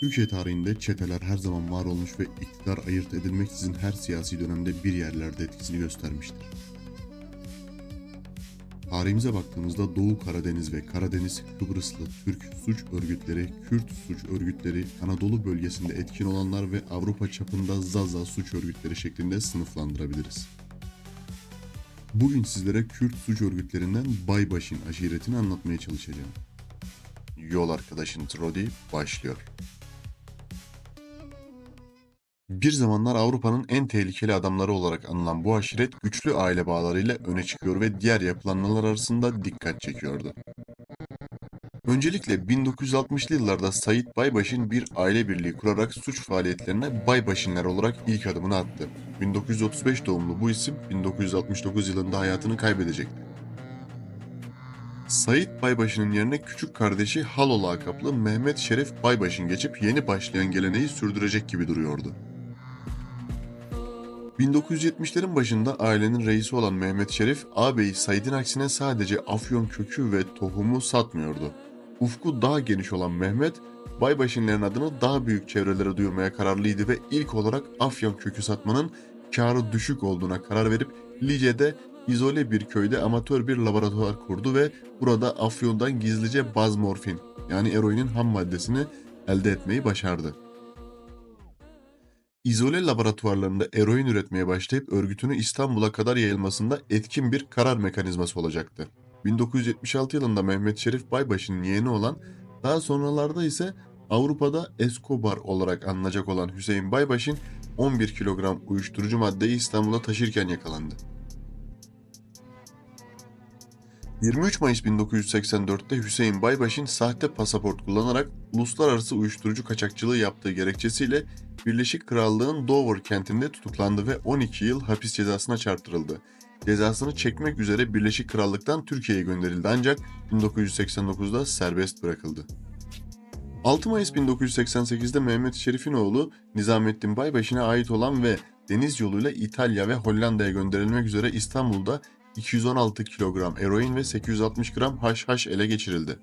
Türkiye tarihinde çeteler her zaman var olmuş ve iktidar ayırt edilmeksizin her siyasi dönemde bir yerlerde etkisini göstermiştir. Tarihimize baktığımızda Doğu Karadeniz ve Karadeniz Kıbrıslı Türk suç örgütleri, Kürt suç örgütleri, Anadolu bölgesinde etkin olanlar ve Avrupa çapında Zaza suç örgütleri şeklinde sınıflandırabiliriz. Bugün sizlere Kürt suç örgütlerinden Baybaş'ın aşiretini anlatmaya çalışacağım. Yol arkadaşın Trodi başlıyor. Bir zamanlar Avrupa'nın en tehlikeli adamları olarak anılan bu aşiret güçlü aile bağlarıyla öne çıkıyor ve diğer yapılanmalar arasında dikkat çekiyordu. Öncelikle 1960'lı yıllarda Sait Baybaş'ın bir aile birliği kurarak suç faaliyetlerine Baybaşinler olarak ilk adımını attı. 1935 doğumlu bu isim 1969 yılında hayatını kaybedecekti. Sait Baybaşı'nın yerine küçük kardeşi Halo lakaplı Mehmet Şerif Baybaş'ın geçip yeni başlayan geleneği sürdürecek gibi duruyordu. 1970'lerin başında ailenin reisi olan Mehmet Şerif, ağabeyi Said'in aksine sadece afyon kökü ve tohumu satmıyordu. Ufku daha geniş olan Mehmet, Baybaşinlerin adını daha büyük çevrelere duyurmaya kararlıydı ve ilk olarak afyon kökü satmanın karı düşük olduğuna karar verip Lice'de izole bir köyde amatör bir laboratuvar kurdu ve burada afyondan gizlice baz morfin yani eroinin ham maddesini elde etmeyi başardı. İzole laboratuvarlarında eroin üretmeye başlayıp örgütünü İstanbul'a kadar yayılmasında etkin bir karar mekanizması olacaktı. 1976 yılında Mehmet Şerif Baybaşı'nın yeğeni olan, daha sonralarda ise Avrupa'da Escobar olarak anılacak olan Hüseyin Baybaş'ın 11 kilogram uyuşturucu maddeyi İstanbul'a taşırken yakalandı. 23 Mayıs 1984'te Hüseyin Baybaş'ın sahte pasaport kullanarak uluslararası uyuşturucu kaçakçılığı yaptığı gerekçesiyle Birleşik Krallığın Dover kentinde tutuklandı ve 12 yıl hapis cezasına çarptırıldı. Cezasını çekmek üzere Birleşik Krallık'tan Türkiye'ye gönderildi ancak 1989'da serbest bırakıldı. 6 Mayıs 1988'de Mehmet Şerif'in oğlu Nizamettin Baybaşı'na ait olan ve deniz yoluyla İtalya ve Hollanda'ya gönderilmek üzere İstanbul'da 216 kilogram eroin ve 860 gram haşhaş ele geçirildi.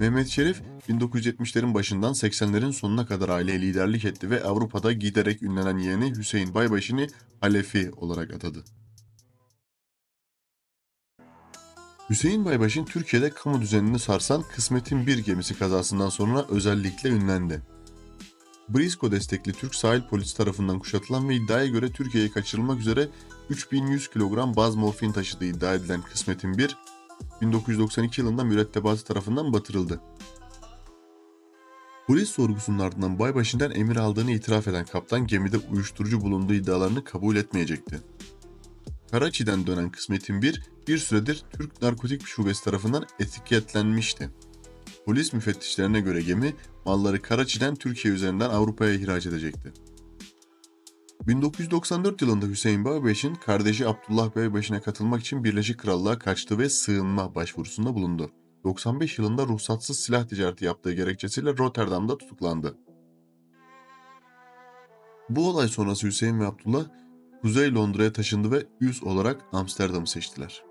Mehmet Şerif 1970'lerin başından 80'lerin sonuna kadar aileye liderlik etti ve Avrupa'da giderek ünlenen yeğeni Hüseyin Baybaşı'nı Halefi olarak atadı. Hüseyin Baybaş'ın Türkiye'de kamu düzenini sarsan Kısmet'in bir gemisi kazasından sonra özellikle ünlendi. Brisco destekli Türk sahil polisi tarafından kuşatılan ve iddiaya göre Türkiye'ye kaçırılmak üzere 3100 kilogram baz morfin taşıdığı iddia edilen Kısmet'in bir 1992 yılında mürettebatı tarafından batırıldı. Polis sorgusunun ardından Baybaşı'ndan emir aldığını itiraf eden kaptan gemide uyuşturucu bulunduğu iddialarını kabul etmeyecekti. Karaçi'den dönen Kısmet'in bir, bir süredir Türk Narkotik Şubesi tarafından etiketlenmişti. Polis müfettişlerine göre gemi malları Karaçi'den Türkiye üzerinden Avrupa'ya ihraç edecekti. 1994 yılında Hüseyin Baybaş'ın kardeşi Abdullah Baybaş'ına katılmak için Birleşik Krallığa kaçtı ve sığınma başvurusunda bulundu. 95 yılında ruhsatsız silah ticareti yaptığı gerekçesiyle Rotterdam'da tutuklandı. Bu olay sonrası Hüseyin ve Abdullah Kuzey Londra'ya taşındı ve üs olarak Amsterdam'ı seçtiler.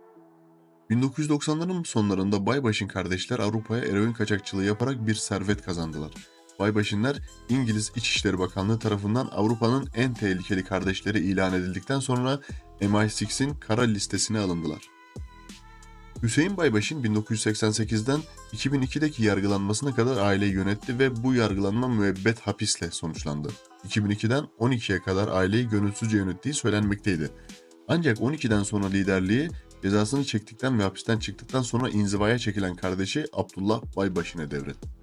1990'ların sonlarında Baybaş'ın kardeşler Avrupa'ya eroin kaçakçılığı yaparak bir servet kazandılar. Baybaşınlar İngiliz İçişleri Bakanlığı tarafından Avrupa'nın en tehlikeli kardeşleri ilan edildikten sonra MI6'in kara listesine alındılar. Hüseyin Baybaş'ın 1988'den 2002'deki yargılanmasına kadar aileyi yönetti ve bu yargılanma müebbet hapisle sonuçlandı. 2002'den 12'ye kadar aileyi gönülsüzce yönettiği söylenmekteydi. Ancak 12'den sonra liderliği cezasını çektikten ve hapisten çıktıktan sonra inzivaya çekilen kardeşi Abdullah Baybaşı'na devretti.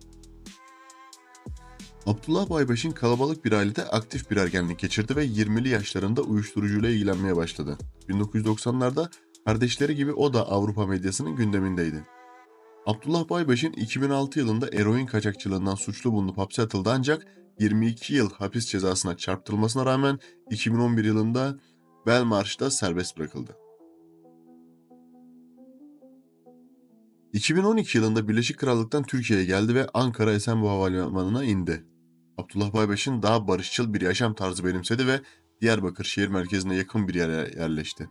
Abdullah Baybaş'ın kalabalık bir ailede aktif bir ergenlik geçirdi ve 20'li yaşlarında uyuşturucuyla ilgilenmeye başladı. 1990'larda kardeşleri gibi o da Avrupa medyasının gündemindeydi. Abdullah Baybaş'ın 2006 yılında eroin kaçakçılığından suçlu bulunup hapse atıldı ancak 22 yıl hapis cezasına çarptırılmasına rağmen 2011 yılında Belmarsh'ta serbest bırakıldı. 2012 yılında Birleşik Krallık'tan Türkiye'ye geldi ve Ankara Esenboğa Havalimanı'na indi. Abdullah Baybaş'ın daha barışçıl bir yaşam tarzı benimsedi ve Diyarbakır şehir merkezine yakın bir yere yerleşti.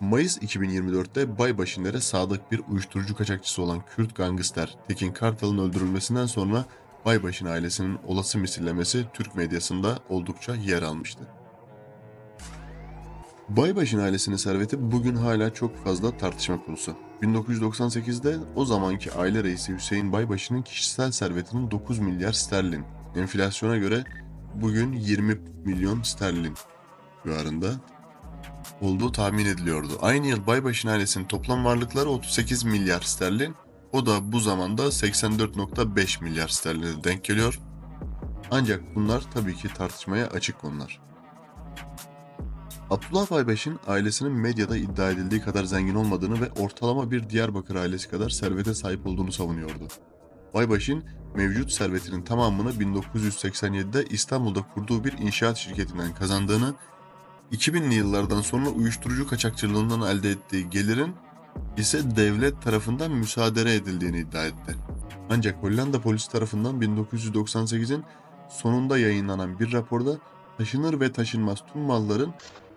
Mayıs 2024'te Baybaşınlara sadık bir uyuşturucu kaçakçısı olan Kürt gangster Tekin Kartal'ın öldürülmesinden sonra Baybaş'ın ailesinin olası misillemesi Türk medyasında oldukça yer almıştı. Baybaş'ın ailesinin serveti bugün hala çok fazla tartışma konusu. 1998'de o zamanki aile reisi Hüseyin Baybaşı'nın kişisel servetinin 9 milyar sterlin, enflasyona göre bugün 20 milyon sterlin civarında olduğu tahmin ediliyordu. Aynı yıl Baybaş'ın ailesinin toplam varlıkları 38 milyar sterlin, o da bu zamanda 84.5 milyar sterline denk geliyor. Ancak bunlar tabii ki tartışmaya açık konular. Abdullah Baybaş'ın ailesinin medyada iddia edildiği kadar zengin olmadığını ve ortalama bir Diyarbakır ailesi kadar servete sahip olduğunu savunuyordu. Baybaş'ın mevcut servetinin tamamını 1987'de İstanbul'da kurduğu bir inşaat şirketinden kazandığını, 2000'li yıllardan sonra uyuşturucu kaçakçılığından elde ettiği gelirin ise devlet tarafından müsaade edildiğini iddia etti. Ancak Hollanda polisi tarafından 1998'in sonunda yayınlanan bir raporda taşınır ve taşınmaz tüm malların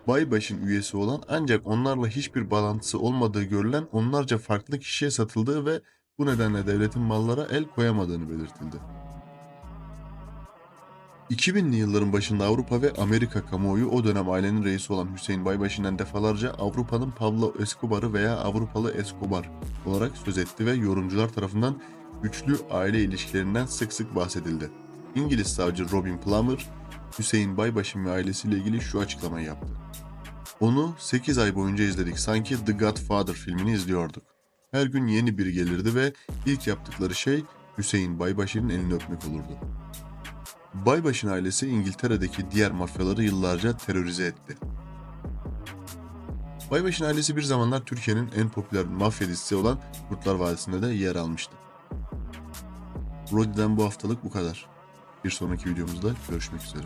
Baybaş'ın üyesi olan ancak onlarla hiçbir bağlantısı olmadığı görülen onlarca farklı kişiye satıldığı ve bu nedenle devletin mallara el koyamadığını belirtildi. 2000'li yılların başında Avrupa ve Amerika kamuoyu o dönem ailenin reisi olan Hüseyin Baybaşı'ndan defalarca Avrupa'nın Pablo Escobar'ı veya Avrupalı Escobar olarak söz etti ve yorumcular tarafından güçlü aile ilişkilerinden sık sık bahsedildi. İngiliz savcı Robin Plummer, Hüseyin Baybaşı'nın ve ailesiyle ilgili şu açıklamayı yaptı. Onu 8 ay boyunca izledik. Sanki The Godfather filmini izliyorduk. Her gün yeni biri gelirdi ve ilk yaptıkları şey Hüseyin Baybaşı'nın elini öpmek olurdu. Baybaşı'nın ailesi İngiltere'deki diğer mafyaları yıllarca terörize etti. Baybaşı'nın ailesi bir zamanlar Türkiye'nin en popüler mafya dizisi olan Kurtlar Vadisi'nde de yer almıştı. Brody'den bu haftalık bu kadar. Bir sonraki videomuzda görüşmek üzere.